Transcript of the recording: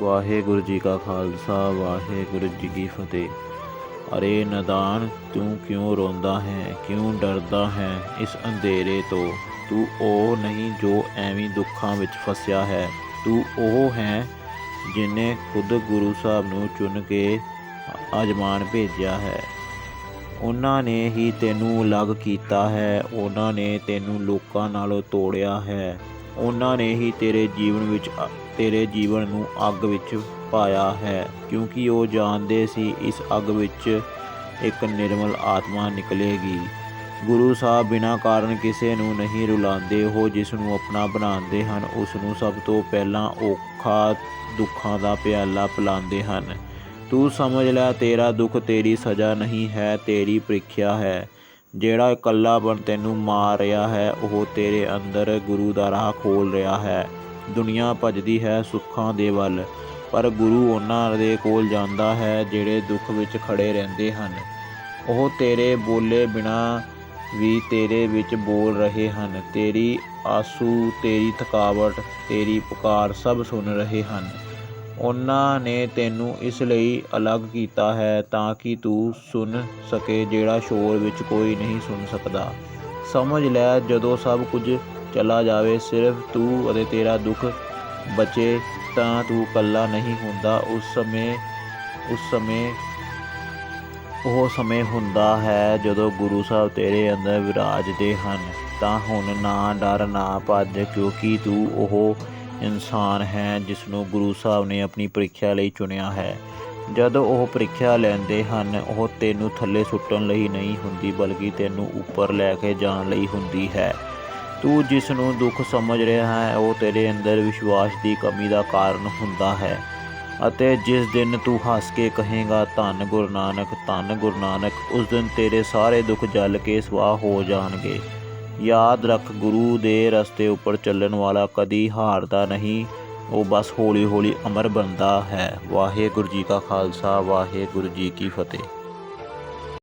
ਵਾਹਿਗੁਰੂ ਜੀ ਕਾ ਖਾਲਸਾ, ਵਾਹਿਗੁਰੂ ਜੀ ਕੀ ਫਤਿਹ। ਅਰੇ ਨਦਾਨ, ਤੂੰ ਕਿਉਂ ਰੋਂਦਾ ਹੈ, ਕਿਉਂ ਡਰਦਾ ਹੈ ਇਸ ਅੰਧੇਰੇ ਤੋਂ? ਤੂੰ ਉਹ ਨਹੀਂ ਜੋ ਐਵੇਂ ਦੁੱਖਾਂ ਵਿੱਚ ਫਸਿਆ ਹੈ। ਤੂੰ ਉਹ ਹੈ ਜਿਨੇ ਖੁਦ ਗੁਰੂ ਸਾਹਿਬ ਨੂੰ ਚੁਣ ਕੇ ਅਜਮਾਨ ਭੇਜਿਆ ਹੈ। ਉਹਨਾਂ ਨੇ ਹੀ ਤੈਨੂੰ ਅਲੱਗ ਕੀਤਾ ਹੈ, ਉਹਨਾਂ ਨੇ ਤੈਨੂੰ ਲੋਕਾਂ ਨਾਲੋਂ ਤੋੜਿਆ ਹੈ। ਉਹਨਾਂ ਨੇ ਹੀ ਤੇਰੇ ਜੀਵਨ ਵਿੱਚ ਤੇਰੇ ਜੀਵਨ ਨੂੰ ਅੱਗ ਵਿੱਚ ਪਾਇਆ ਹੈ, ਕਿਉਂਕਿ ਉਹ ਜਾਣਦੇ ਸੀ ਇਸ ਅੱਗ ਵਿੱਚ ਇੱਕ ਨਿਰਮਲ ਆਤਮਾ ਨਿਕਲੇਗੀ। ਗੁਰੂ ਸਾਹਿਬ ਬਿਨਾਂ ਕਾਰਨ ਕਿਸੇ ਨੂੰ ਨਹੀਂ ਰੁਲਾਉਂਦੇ, ਉਹ ਜਿਸ ਨੂੰ ਆਪਣਾ ਬਣਾਉਂਦੇ ਹਨ, ਉਸ ਨੂੰ ਸਭ ਤੋਂ ਪਹਿਲਾਂ ਔਖਾ ਦੁੱਖਾਂ ਦਾ ਪਿਆਲਾ ਪਿਲਾਉਂਦੇ ਹਨ। ਤੂੰ ਸਮਝ ਲੈ, ਤੇਰਾ ਦੁੱਖ ਤੇਰੀ ਸਜ਼ਾ ਨਹੀਂ ਹੈ, ਤੇਰੀ ਪ੍ਰੀਖਿਆ ਹੈ। ਜਿਹੜਾ ਇਕੱਲਾਪਣ ਤੈਨੂੰ ਮਾਰ ਰਿਹਾ ਹੈ, ਉਹ ਤੇਰੇ ਅੰਦਰ ਗੁਰੂ ਦਾ ਰਾਹ ਖੋਲ ਰਿਹਾ ਹੈ। ਦੁਨੀਆ ਭੱਜਦੀ ਹੈ ਸੁੱਖਾਂ ਦੇ ਵੱਲ, ਪਰ ਗੁਰੂ ਉਹਨਾਂ ਦੇ ਕੋਲ ਜਾਂਦਾ ਹੈ ਜਿਹੜੇ ਦੁੱਖ ਵਿੱਚ ਖੜੇ ਰਹਿੰਦੇ ਹਨ। ਉਹ ਤੇਰੇ ਬੋਲੇ ਬਿਨਾ ਵੀ ਤੇਰੇ ਵਿੱਚ ਬੋਲ ਰਹੇ ਹਨ। ਤੇਰੀ ਆਸੂ, ਤੇਰੀ ਥਕਾਵਟ, ਤੇਰੀ ਪੁਕਾਰ ਸਭ ਸੁਣ ਰਹੇ ਹਨ। ਉਹਨਾਂ ਨੇ ਤੈਨੂੰ ਇਸ ਲਈ ਅਲੱਗ ਕੀਤਾ ਹੈ ਤਾਂ ਕਿ ਤੂੰ ਸੁਣ ਸਕੇ ਜਿਹੜਾ ਸ਼ੋਰ ਵਿੱਚ ਕੋਈ ਨਹੀਂ ਸੁਣ ਸਕਦਾ। ਸਮਝ ਲੈ, ਜਦੋਂ ਸਭ ਕੁਝ ਚਲਾ ਜਾਵੇ, ਸਿਰਫ ਤੂੰ ਅਤੇ ਤੇਰਾ ਦੁੱਖ ਬਚੇ ਤਾਂ ਤੂੰ ਇਕੱਲਾ ਨਹੀਂ ਹੁੰਦਾ। ਉਸ ਸਮੇਂ ਉਸ ਸਮੇਂ, ਉਹ ਸਮੇਂ ਹੁੰਦਾ ਹੈ ਜਦੋਂ ਗੁਰੂ ਸਾਹਿਬ ਤੇਰੇ ਅੰਦਰ ਵਿਰਾਜਦੇ ਹਨ। ਤਾਂ ਹੁਣ ਨਾ ਡਰ ਨਾ ਭੱਜ, ਕਿਉਂਕਿ ਤੂੰ ਉਹ ਇਨਸਾਨ ਹੈ ਜਿਸ ਨੂੰ ਗੁਰੂ ਸਾਹਿਬ ਨੇ ਆਪਣੀ ਪ੍ਰੀਖਿਆ ਲਈ ਚੁਣਿਆ ਹੈ। ਜਦੋਂ ਉਹ ਪ੍ਰੀਖਿਆ ਲੈਂਦੇ ਹਨ, ਉਹ ਤੈਨੂੰ ਥੱਲੇ ਸੁੱਟਣ ਲਈ ਨਹੀਂ ਹੁੰਦੀ, ਬਲਕਿ ਤੈਨੂੰ ਉੱਪਰ ਲੈ ਕੇ ਜਾਣ ਲਈ ਹੁੰਦੀ ਹੈ। ਤੂੰ ਜਿਸ ਨੂੰ ਦੁੱਖ ਸਮਝ ਰਿਹਾ ਹੈ, ਉਹ ਤੇਰੇ ਅੰਦਰ ਵਿਸ਼ਵਾਸ ਦੀ ਕਮੀ ਦਾ ਕਾਰਨ ਹੁੰਦਾ ਹੈ। ਅਤੇ ਜਿਸ ਦਿਨ ਤੂੰ ਹੱਸ ਕੇ ਕਹੇਗਾ, ਧੰਨ ਗੁਰੂ ਨਾਨਕ, ਧੰਨ ਗੁਰੂ ਨਾਨਕ, ਉਸ ਦਿਨ ਤੇਰੇ ਸਾਰੇ ਦੁੱਖ ਜਲ ਕੇ ਸਵਾਹ ਹੋ ਜਾਣਗੇ। ਯਾਦ ਰੱਖ ਗੁਰੂ ਦੇ ਰਸਤੇ ਉੱਪਰ ਚੱਲਣ ਵਾਲਾ ਕਦੀ ਹਾਰਦਾ ਨਹੀਂ। ਉਹ ਬਸ ਹੌਲੀ ਹੌਲੀ ਅਮਰ ਬਣਦਾ ਹੈ। ਵਾਹਿਗੁਰੂ ਜੀ ਕਾ ਖਾਲਸਾ, ਵਾਹਿਗੁਰੂ ਜੀ ਕੀ ਫਤਿਹ।